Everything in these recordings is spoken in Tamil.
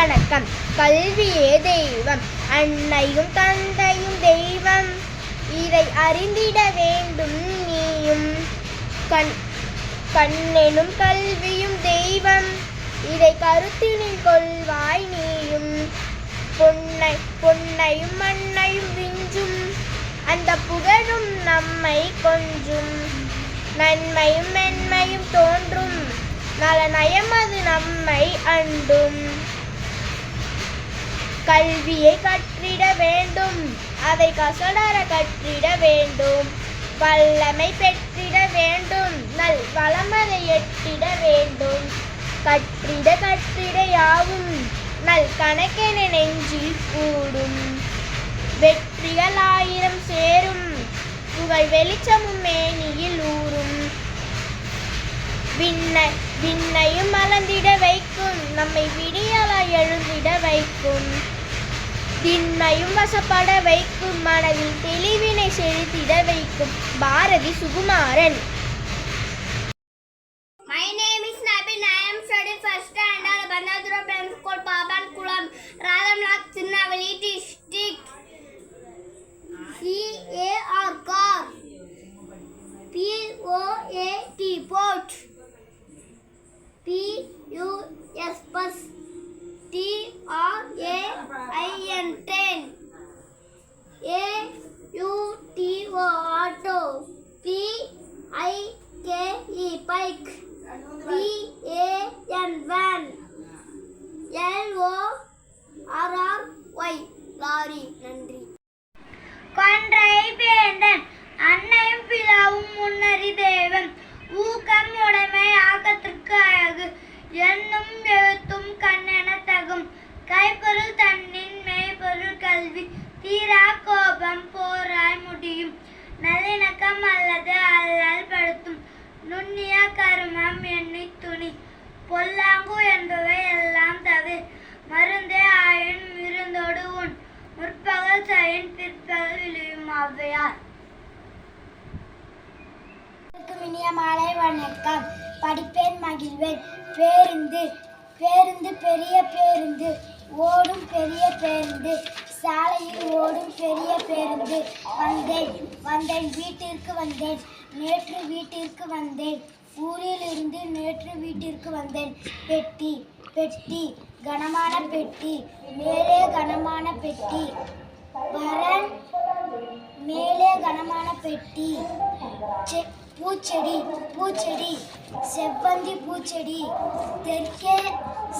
வணக்கம். கல்வியே தெய்வம். அன்னையும் தந்தையும் தெய்வம். இதை அறிந்திட வேண்டும் நீயும். கண் கண்ணெனும் கல்வியும் தெய்வம். இதை கருத்தினில் கொள்வாய் நீயும். பொன்னை பொன்னையும் மண்ணையும் விஞ்சும். அந்த புகழும் நம்மை கொஞ்சும். நன்மையும் மென்மையும் தோன்றும். நல நயமது நம்மை அண்டும். கல்வியை கற்றிட வேண்டும். அதை கசடர கற்றிட வேண்டும். வல்லமை பெற்றிட வேண்டும். நல் வளமதை எட்டிட வேண்டும். கற்றிட கற்றிட யாவும் நல் கணக்கென நெஞ்சில் கூடும். வெற்றிகள் ஆயிரம் சேரும். புகழ் வெளிச்சமும் மேனியில் ஊறும் விண்ணை விண்ணையும் மலர்ந்திட வைக்கும். நம்மை விடியலாய் எழுந்திட திண்மையும் வசப்பட வைக்கும் மனதில் தெளிவினை செலுத்திட வைக்கும் Bharathi Sukumaran My name is Nabin. I am studying first standard Banadura Primary School, Paban Kulam, Radhamlak, Tirunelveli district. C A R car. P O A T pot. P U S bus. T R A I N then A U T O auto B I K E bike B A N van L O R R Y lorry நன்றி நல்லிணக்கம் அல்லது அல்லால் படுத்தும். நுண்ணிய கருமம் எண்ணி துணி. பொல்லாங்கு என்பவை எல்லாம் தவிர மருந்தே ஆயின் விருந்தோடு உன். முற்பகல் சயின் பிற்பகல் விழுவும் அவ்வையார். இனிய மாலை வணக்கம். படிப்பேன் மகிழ்வேன். பேருந்து. பேருந்து பெரிய பேருந்து. ஓடும் பெரிய பேருந்து. சாலையில் ஓடும் பெரிய பேருந்து. வந்தேன். வந்தேன் வீட்டிற்கு வந்தேன் நேற்று வீட்டிற்கு வந்தேன் ஊரில் இருந்து நேற்று வீட்டிற்கு வந்தேன். பெட்டி பெட்டி கனமான பெட்டி மேலே கனமான பெட்டி வரன் மேலே கனமான பெட்டி செ- பூச்செடி பூச்செடி செவ்வந்தி பூச்செடி தெற்கே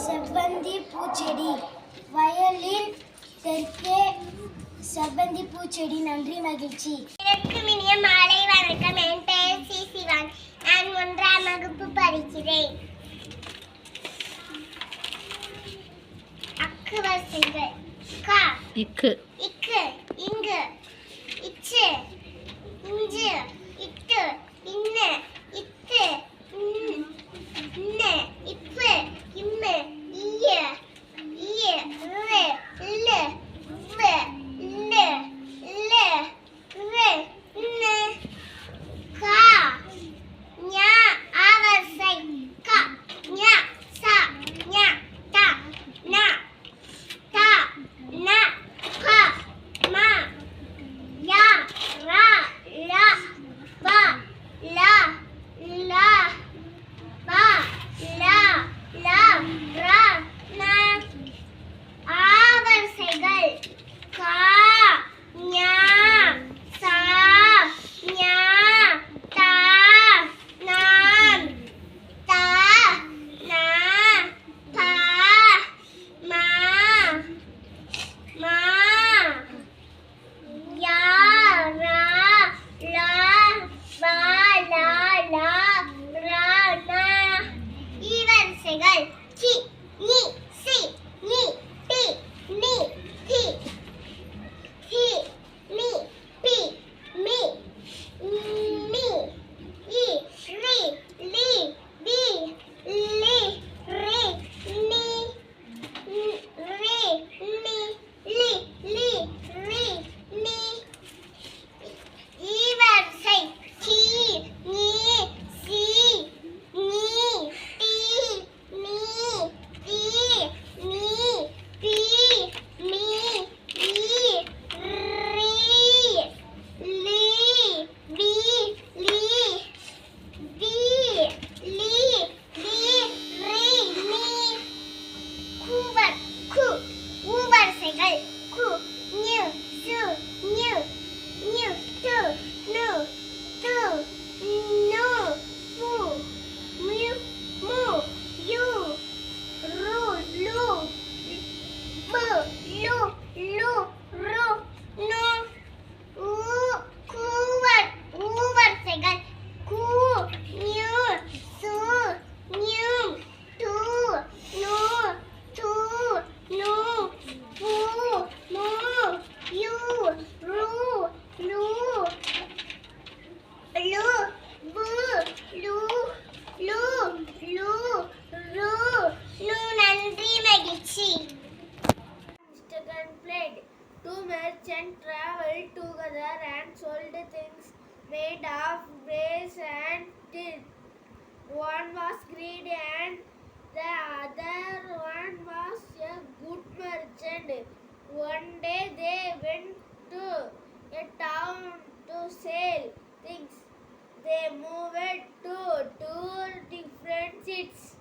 செவ்வந்தி பூச்செடி வயலில் தெற்கே செவ்வந்தி பூச்செடி. நன்றி மகிழ்ச்சி. இனிய மாலை வணக்கம். என் பெயர் சி. சிவான். நான் ஒன்றாம் வகுப்பு படிக்கிறேன். அக்கு வரிசைகள். கா. இக்கு. இக்கு. இங்கு. இச்சு. Inch. 三、二、一，你。lu bu lu lu lu ru lu நன்றி மகிழ்ச்சி Instagram played two merchants traveled together and sold things made of brass and tin one was greedy and the other one was a good merchant. One day they went to a town to sell things. They moved to two different seats.